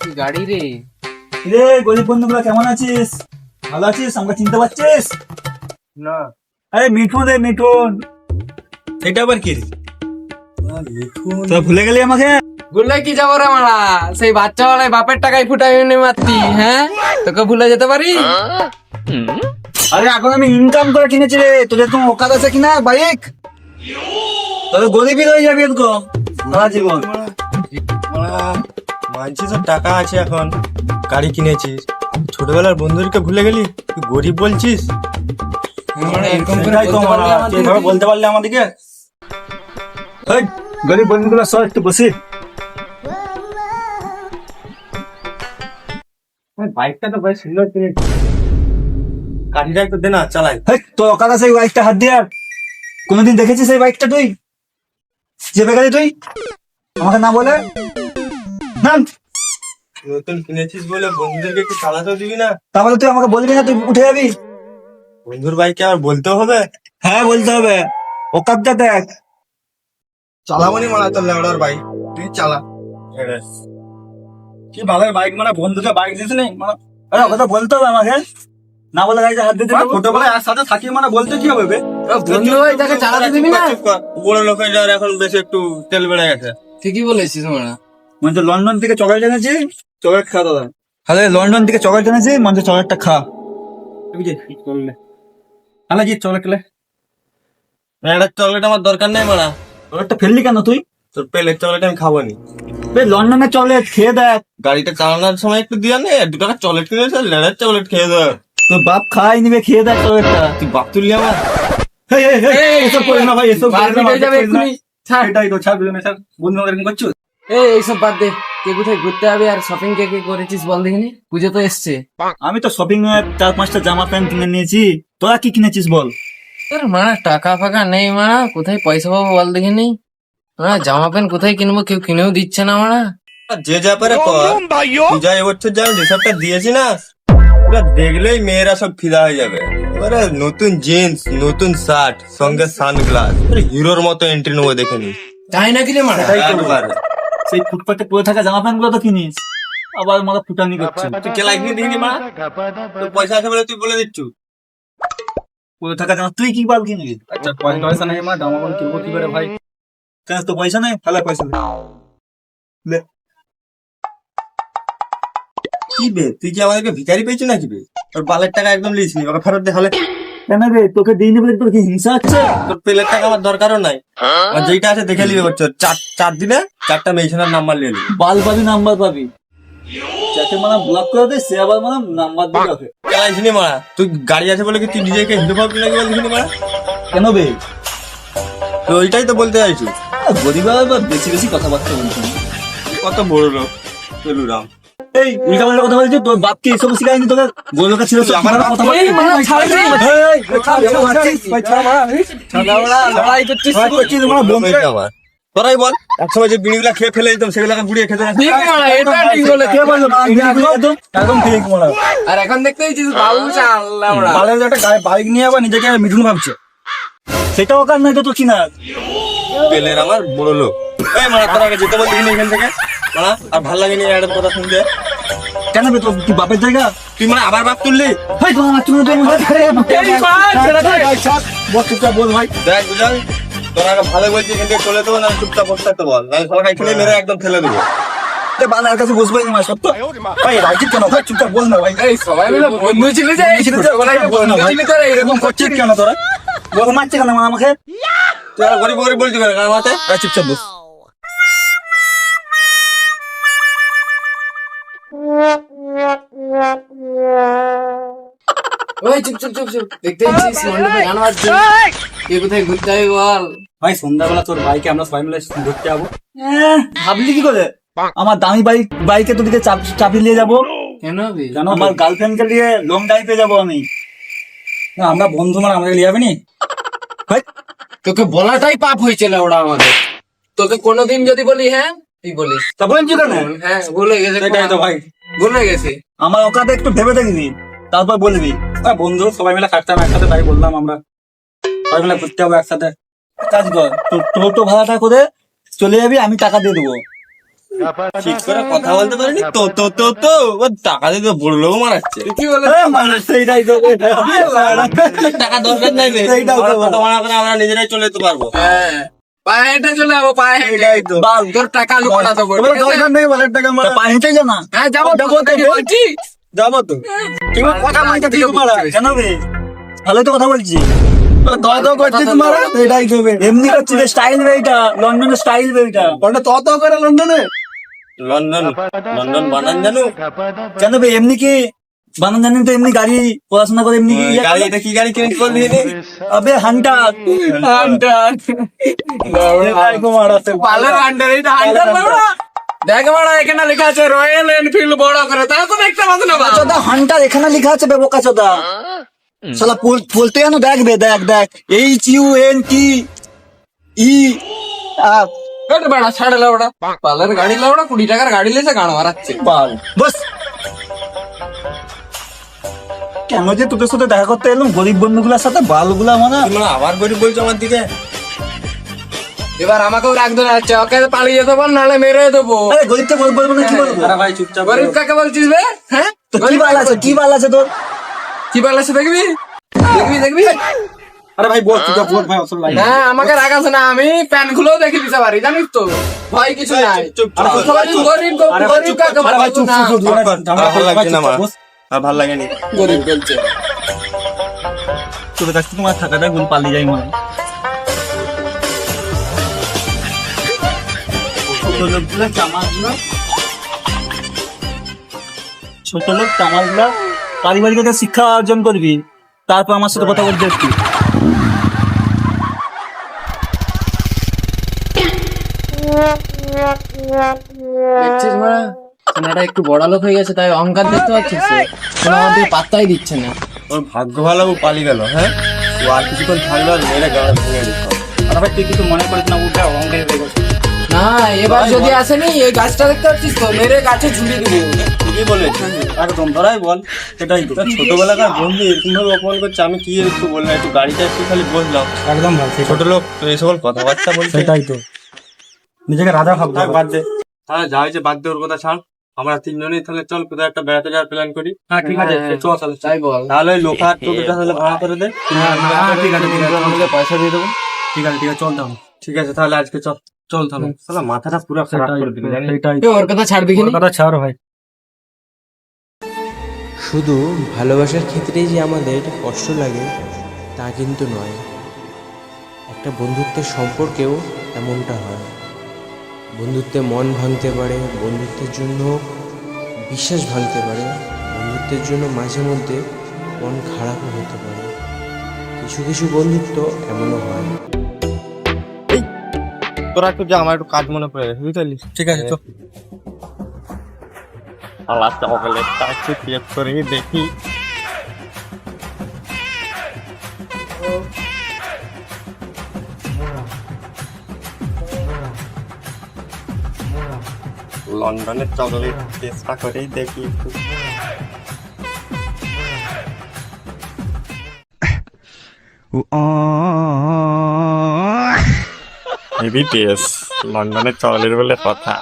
কি গাড়ি রে। রে গরিব বন্ধুগুলো কেমন আছিস? ভালো আছিস? আমাকে চিনতে পারছিস? না। আরে মিঠুন রে মিঠুন। এটা আবার কি রে? ভুলে গেলি আমাকে? ভুলে কি যাব রে মারা? সেই বাচ্চা বেলায় বাপের টাকায় ফুটাই এনে মারতি হ্যাঁ? তোকে ভুলে যেতে পারি? আরে এখন আমি ইনকাম করে কিনেছি রে। তোদের তো ওকাদ আছে কিনা বাইক? তবে গরিবই হয়ে যাবি এরকম সারা জীবন। মানছিস তোর টাকা আছে এখন। গাড়ি কিনেছিস। ছোটবেলার বন্ধুদেরকে ভুলে গেলি? তুই গরিব বলছিস? মানে তো এভাবে বলতে পারলে আমাদেরকে? গরিব বন্ধুগুলো সব একটু বসি। বাইকটা তো বেশ সুন্দর কিনেছিস গাড়িটা একটু দে না চালাই। তোর অকাদ আছে বাইকটা হাত দিয়ে আর কোনোদিন দেখেছিস এই বাইকটা তুই? চেপে গেলি তুই? আমাকে না বলে? নাম। নতুন কিনেছিস বলে বন্ধুদেরকে একটু চালাতেও দিবি না? তাহলে তুই আমাকে বলবি না তুই উঠে যাবি? বন্ধুর বাইকে আর বলতেও হবে? হ্যাঁ বলতে হবে। ওকাদটা দেখ। চালাবো নি মারা তোর লেবড়ার বাইক তুই চালা। কি ভালো বাইক মানে বন্ধুকে বাইক দিতে নেই। মানে তো বলতে হবে আমাকে। না বলে গাড়িতে হাত দিতে। ছোটবেলায় একসাথে থাকি মানে বলতে কি হবে বন্ধু হয়ে তাকে চালাতে দিবি না? বড় লোক যাওয়ার এখন বেশি একটু তেল বেড়ে গেছে। ঠিকই বলেছিস মারা। মানে তো লন্ডন থেকে চকলেট এনেছি চকলেট খা দাদা। তাহলে লন্ডন থেকে চকলেট এনেছি মানে চকলেটটা খা। তাহলে কি চকলেট খেলে। একটা চকলেট আমার দরকার নেই মারা। চকলেটটা ফেললি কেন তুই? তোর পেলের চকলেট আমি খাব নি বে লন্ডনের চকলেট খেয়ে দেখ। গাড়িটা চালানোর সময় একটু দিয়া নে দু টাকা চকলেট কিনেছে লেড়ার চকলেট খেয়ে দেয় তোর বাপ খাই নিবে খেয়ে দেখ চকলেটটা। তুই বাপ তুললি আমার। এসব করিস না ভাই এসব এটাই তো ছাড় বন্ধু এরকম করছ এই এইসব বাদ দে। কে কোথায় ঘুরতে হবে আর শপিং কে কে করেছিস বল দেখিনি? পুজো তো এসছে। আমি তো শপিং এ চার পাঁচটা জামা প্যান্ট কিনে নিয়েছি। তোরা কি কিনেছিস বল? তোর মারা টাকা ফাঁকা নেই মারা কোথায় পয়সা পাবো বল দেখিনি? মারা জামা প্যান্ট কোথায় কিনবো কেউ কিনেও দিচ্ছে না মারা যে যা পারে কর। তুই যা এবছর যা যেসবটা দিয়েছি না পুরো দেখলেই মেয়েরা সব ফিদা হয়ে যাবে। এবারে নতুন জিন্স নতুন শার্ট সঙ্গে সানগ্লাস হিরোর মতো এন্ট্রি নেব দেখে নি। তাই নাকি রে মারা সেটাই তো। সেই ফুটপাতে পরে থাকা জামা প্যান্টগুলো তো কিনিস। আবার মাথা ফুটানি করছে। তুই কে লাগনি দেখিনি মা? তোর পয়সা আছে বলে তুই বলে দিচ্ছু। পরে থাকা জামা তুই কি বাল কিনবি? আচ্ছা পয়সা নেই মা জামা প্যান্ট কিনবো কি করে ভাই? কেন তো পয়সা নেই? ফেলে পয়সা। দে লে। কি বে তুই কি আমাদেরকে ভিখারি পেয়েছিস নাকি বে? তোর বালের টাকা একদম লিস নি ওকে ফেরত দে হলে। কেন রে? তোকে দিইনি বলে তোর কি হিংসা হচ্ছে? তোর পেলের টাকা আমার দরকারও নাই। আর যেইটা আছে দেখে নিবি বছর চার চার দিনে চারটা মেয়েছানার নাম্বার নিয়ে নিবি। বাল পাবি নাম্বার পাবি। যাকে মানে ব্লক করে দে সে আবার মানে নাম্বার দিবে ওকে চালাইছিনি মারা? তুই গাড়ি আছে বলে কি তুই নিজেকে হিন্দু ভাববি নাকি বল দেখিনি মারা? কেন বে? তো ওইটাই তো বলতে চাইছি। গরিব বেশি বেশি কথাবার্তা বলছেন কত বড় লোক? চলুরাম এই উল্টা পাল্টা কথা বলছিস? তোর বাপকে এসব শিখায়নি তোকে? গোলকা ছিল আমার কথা এই মারা ছাড় রে। এই, এই, ছাড়, মারা, ছাড়া মারা, লড়াই করছিস করছিস, মারা, বন্ধু আমার তোরাই বল একসময় যে বিড়িগুলা খেয়ে ফেলে দিতাম সেগুলো গুড়িয়ে খেতে না ঠিক মারা এটা ঠিক বলে কে বলল, একদম, একদম, ঠিক, মারা। আর এখন দেখতে পেয়েছিস বাবু চাল্লা মারা বালের একটা গায়ে বাইক নিয়ে আবার নিজেকে মিঠুন ভাবছে। সেটা ওকার নাই তো তোর চিনা পেলের আমার বড় লোক এই মারা তোর আগে যেতে বলছিস এখান থেকে? আর ভালো লাগেনি কথা শুনতে। কেন বে তোর কি বাপের জায়গা? তুই মানে আবার বাপ তুললি? ভাই তোমার চুপচাপ বল দেখ বুঝাল? তোর ভালো বলছি চলে দেবো না চুপচাপ বসে থাকতে বল। নাহলে সবাই এখানে মেরে একদম ফেলে দেবো। বালার কাছে বসবে না সত্য? ভাই রাজি কেন? ভাই চুপচাপ বল না ভাই। এই সবাই মিলে বন্ধু ছিলি যে এই ছোটবেলায় বল না ভাই। তোরা এরকম করছিস কেন তোরা? বল মারছে কেন মা আমাকে? গরিব গরিব কেন কার চুপচাপ বস। ওই চুপ চুপ চুপ চুপ। দেখতে পাচ্ছিস মণ্ডপে গান বাজছে। কে কোথায় ঘুরতে হবে বল? ভাই সন্ধ্যাবেলা তোর বাইকে আমরা সবাই মিলে ঘুরতে যাব। ভাবলি কি করে? আমার দামি বাইক চাপিয়ে নিয়ে যাব। কেন আমার গার্লফ্রেন্ডকে নিয়ে লং ড্রাইভে যাব আমি। না, আমরা বন্ধু মানে আমাকে নিয়ে যাবে নি? তোকে বলাটাই পাপ হয়েছিল ওরা আমাদের। তোকে কোনোদিন যদি বলি হ্যাঁ তুই বলিস। তা বলছি কেন হ্যাঁ ভুলে গেছে সেটাই তো ভাই। ভুলে গেছে। আমার ওকাতে একটু ভেবে দেখিনি। তারপর বলবি হ্যাঁ বন্ধু সবাই মিলে খাটতাম একসাথে তাই বললাম আমরা। সবাই মিলে ঘুরতে যাব একসাথে। কাজ কর তো টোটো ভাড়াটা করে চলে যাবি আমি টাকা দিয়ে দেবো। ঠিক করে কথা বলতে পারিনি তো তো তো তো ও টাকা দিয়ে তো বড় মারাচ্ছে। কি বলে? মানে সেইটাই তো টাকা দরকার নাই সেইটাও আমরা নিজেরাই চলে যেতে পারব। হ্যাঁ। পায়ে হেঁটে চলে যাব পায়ে তো। তোর টাকা লুকানা তো এবার দরকার নেই বলের টাকা মারা। পায়ে হেঁটে যা না। হ্যাঁ যাব যাব তো, বলছি যাব তো। ঠিক কথা বলতে ঠিক মারা কেন বে ভালো তো কথা বলছি। দয় দয় করছি তোমার এটাই এমনি করছি রে স্টাইল লন্ডনের স্টাইল ওটা করে লন্ডনে লন্ডন লন্ডন বানান জানো? কেন বে এমনি কি বানান জানেন তো এমনি গাড়ি পড়াশোনা করে এমনি ইয়ে গাড়ি এটা কি গাড়ি কিনে করলি রে আবে হান্টার। হান্টার। পালের আন্ডার এটা আন্ডার বড়া দেখ বড়া এখানে লেখা আছে রয়্যাল এনফিল্ড বড় করে। তা তো দেখতে পাচ্ছ না বাবা। চোদা হান্টার এখানে লেখা আছে বে বোকা চোদা শালা বলতে জানো দেখ বে দেখ দেখ। H U N T E R বড়া ছাড় লাউড়া। পালের গাড়ি লাউড়া কুড়ি টাকার গাড়ি লেছে গান মারাচ্ছে। পাল। বস। কেন যে তোদের সাথে দেখা করতে এলাম? গরিব বন্ধুগুলোর সাথে বালগুলা মানে আবার গরিব বলছো আমার দিকে? এবার আমাকেও রাখতে যাচ্ছে ওকে পালিয়ে যেতে নাহলে মেরে দেবো। আরে গরিবকে বল বলব না কি বলব? আরে ভাই চুপচাপ গরিব কাকে বলছিস বে? হ্যাঁ? তো কি বাল আছে? কি বাল আছে তোর? কি বাল আছে দেখবি? দেখবি দেখবি? আরে ভাই বল চুপ বল ভাই আসল ভাই না আমাকে রাখাস না আমি প্যান খুলেও দেখে দিতে পারি জানিস তো? ভয় কিছু নাই। চুপ চুপ আরে গরিব গরিব কাকে বলব না? আর ভালো লাগেনি। গরিব বলছে। কাছে তোমার থাকাটা গুণ পালিয়ে যাই মনে ছোট লোকগুলো চামাগুলো ছোট লোক চামাগুলো পারিবারিক একটা শিক্ষা অর্জন করবি তারপর আমার সাথে কথা বলতে আসবি দেখছিস ছেলেটা একটু বড় লোক হয়ে গেছে তাই অহংকার দেখতে পাচ্ছিস তো? কোনো আমাদের পাত্তাই দিচ্ছে না। ওর ভাগ্য ভালো ও পালিয়ে গেল হ্যাঁ? ও আর কিছুক্ষণ থাকল আর মেয়েরা গাড়ি ভেঙে দিত আরে ভাই তুই কিছু মনে করিস না উঠে অহংকার হয়ে গেছে না এবার যদি আসেনি এই গাছটা দেখতে পাচ্ছিস তো মেরে গাছে ঝুলিয়ে দিবি। ঠিকই বলেছিস একদম। ধরাই বল সেটাই তো। ছোটবেলাকার বন্ধু এরকম ভাবে অপমান করছে আমি কি একটু বললাম একটু গাড়িটা একটু খালি বসলাম। একদম ভাই ছোট লোক তো এই সকল কথাবার্তা বলছে। সেটাই তো। নিজেকে রাজা ভাবতে বাদ দে হ্যাঁ যা হয়েছে বাদ দে ওর কথা ছাড়। আমরা তিনজনই তাহলে চল কোথাও একটা বেড়াতে যাওয়ার প্ল্যান করি। হ্যাঁ ঠিক আছে। হ্যাঁ, চল তাহলে তাই বল। তাহলে লোকার টোটোটা তাহলে ভাড়া করে দে। হ্যাঁ, হ্যাঁ, ঠিক আছে ঠিক আছে আমাকে পয়সা দিয়ে দেবো। ঠিক আছে ঠিক আছে চল তাহলে। ঠিক আছে তাহলে আজকে চল চল তাহলে। তাহলে মাথাটা পুরো খারাপ করে দিবি জানিস? ওর কথা ছাড়বি কি কথা ছাড় ভাই। শুধু ভালোবাসার ক্ষেত্রেই যে আমাদের কষ্ট লাগে তা কিন্তু নয়। একটা বন্ধুত্বের সম্পর্কেও এমনটা হয়। বন্ধুত্বে মন ভাঙতে পারে বন্ধুত্বের জন্য বিশ্বাস ভাঙতে পারে বন্ধুত্বের জন্য মাঝে মধ্যে মন খারাপও হতে পারে। কিছু কিছু বন্ধুত্ব এমনও হয়। তোরা একটু যা আমার একটু কাজ মনে পড়ে গেছে বুঝতে পারলি? ঠিক আছে চল। আল্লাহ চকলেটটা একটু চেক করে দেখি। লন্ডনের চলে চেষ্টা করেই দেখি একটু। হেভি টেস্ট লন্ডনের চকলেট বলে কথা।